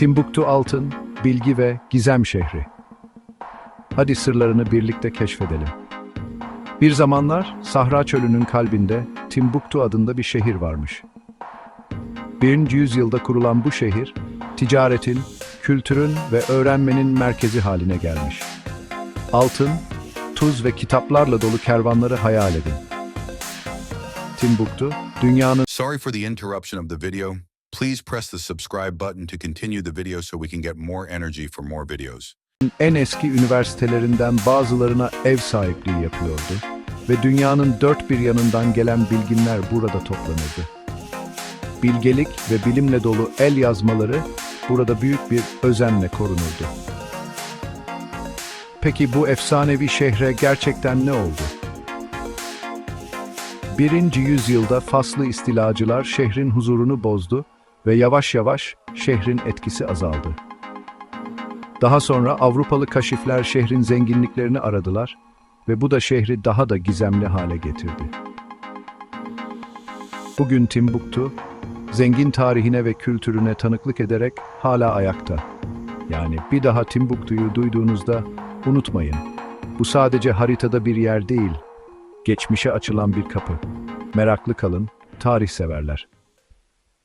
Timbuktu altın, bilgi ve gizem şehri. Hadi sırlarını birlikte keşfedelim. Bir zamanlar Sahra Çölü'nün kalbinde Timbuktu adında bir şehir varmış. Birinci yüzyılda kurulan bu şehir, ticaretin, kültürün ve öğrenmenin merkezi haline gelmiş. Altın, tuz ve kitaplarla dolu kervanları hayal edin. Timbuktu, dünyanın Sorry for the interruption of the video. Please press the subscribe button to continue the video so we can get more energy for more videos. en eski üniversitelerinden bazılarına ev sahipliği yapıyordu ve dünyanın dört bir yanından gelen bilginler burada toplanırdı. Bilgelik ve bilimle dolu el yazmaları burada büyük bir özenle korunurdu. Peki bu efsanevi şehre gerçekten ne oldu? Birinci yüzyılda Faslı istilacılar şehrin huzurunu bozdu ve yavaş yavaş şehrin etkisi azaldı. Daha sonra Avrupalı kaşifler şehrin zenginliklerini aradılar ve bu da şehri daha da gizemli hale getirdi. Bugün Timbuktu, zengin tarihine ve kültürüne tanıklık ederek hala ayakta. Yani bir daha Timbuktu'yu duyduğunuzda unutmayın. Bu sadece haritada bir yer değil, geçmişe açılan bir kapı. Meraklı kalın, tarih severler.